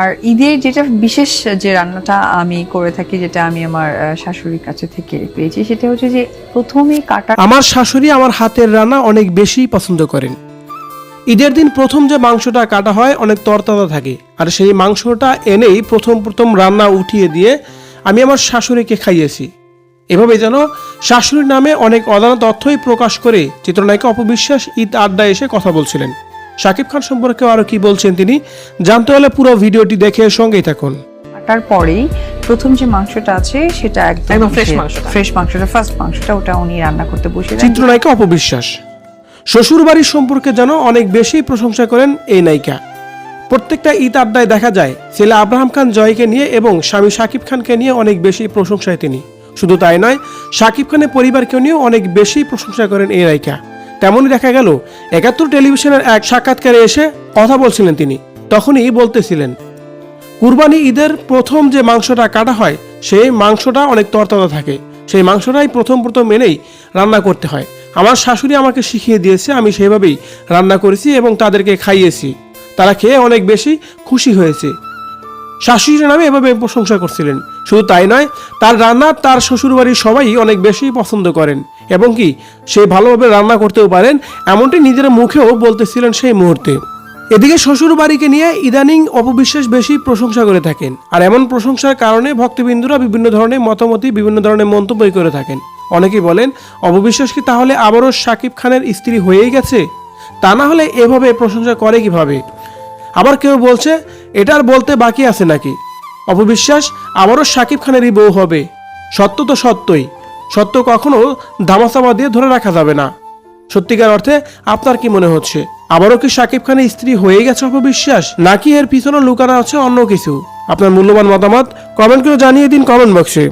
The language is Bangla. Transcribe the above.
আর ঈদের যেটা বিশেষ যে রান্নাটা আমি করে থাকি, যেটা আমি আমার শাশুড়ির কাছে থেকে পেয়েছি, সেটা হচ্ছে যে প্রথমে কাটা আমার শাশুড়ি আমার হাতের রান্না অনেক বেশি পছন্দ করেন। ঈদের দিন প্রথম যে মাংসটা কাটা হয়, অনেক তরতাজা থাকে। আর সেই মাংসটা এনেই প্রথম প্রথম রান্না উঠিয়ে দিয়ে আমি আমার শাশুড়িকে খাইয়েছি। এভাবে যেন শাশুড়ির নামে অনেক অজানা তথ্যই প্রকাশ করে চিত্রনায়িকা অপবিশ্বাস ঈদ আড্ডায় এসে কথা বলছিলেন। শাকিব খান সম্পর্কে আরও কি বলছেন তিনি জানতে হলে পুরো ভিডিওটি দেখে সঙ্গেই থাকুন। কাটার পরেই প্রথম যে মাংসটা আছে সেটা একদম একদম fresh মাংসটা। ফ্রেশ মাংসটা ফার্স্ট মাংসটা ওটা উনি রান্না করতে বসে চিত্রনায়িকা অপবিশ্বাস। শ্বশুরবাড়ির সম্পর্কে যেন অনেক বেশি প্রশংসা করেন এই নায়িকা। প্রত্যেকটা ঈদ আড্ডায় দেখা যায় ছেলে আব্রাহাম খান জয়কে নিয়ে এবং স্বামী শাকিব খানকে নিয়ে অনেক বেশি প্রশংসায় তিনি। শুধু তাই নয় শাকিব খানের পরিবারকে নিয়েও অনেক বেশি প্রশংসা করেন এই নায়িকা। তেমনই দেখা গেল, একাত্তর টেলিভিশনের এক সাক্ষাৎকারে এসে কথা বলছিলেন তিনি। তখনই বলতেছিলেন, কুরবানি ঈদের প্রথম যে মাংসটা কাটা হয়, সেই মাংসটা অনেক তরতাজা থাকে। সেই মাংসটাই প্রথম প্রথম মেনেই রান্না করতে হয়। আমার শাশুড়ি আমাকে শিখিয়ে দিয়েছে, আমি সেভাবেই রান্না করেছি এবং তাদেরকে খাইয়েছি। তারা খেয়ে অনেক বেশি খুশি হয়েছে। শাশুড়ির নামে এভাবে প্রশংসা করছিলেন। শুধু তাই নয়, তার রান্না, তার শ্বশুরবাড়ির সবাই অনেক বেশি পছন্দ করেন। এবং কি, সে ভালোভাবে রান্না করতেও পারেন, এমনটি নিজের মুখেও বলতেছিলেন সেই মুহূর্তে। এদিকে শ্বশুর বাড়িকে নিয়ে ইদানিং অপবিশ্বাস বেশি প্রশংসা করে থাকেন। আর এমন প্রশংসার কারণে ভক্তবিন্দুরা বিভিন্ন ধরনের মতামতি বিভিন্ন ধরনের মন্তব্যই করে থাকেন। অনেকেই বলেন, অপবিশ্বাস কি তাহলে আবারও শাকিব খানের স্ত্রী হয়েই গেছে? তা না হলে এভাবে প্রশংসা করে কীভাবে? আবার কেউ বলছে এটার বলতে বাকি আছে নাকি? অপবিশ্বাস, আবারও শাকিব খানেরই বউ হবে। সত্য তো সত্যই। সত্য কখনো ধামাচাপা দিয়ে ধরে রাখা যাবে না। সত্যিকার অর্থে আপনার কি মনে হচ্ছে? আবারও কি সাকিব খানের স্ত্রী হয়ে গেছে অপবিশ্বাস? নাকি এর পিছনে লুকানো আছে অন্য কিছু? আপনার মূল্যবান মতামত কমেন্ট করে জানিয়ে দিন কমেন্ট বক্সে।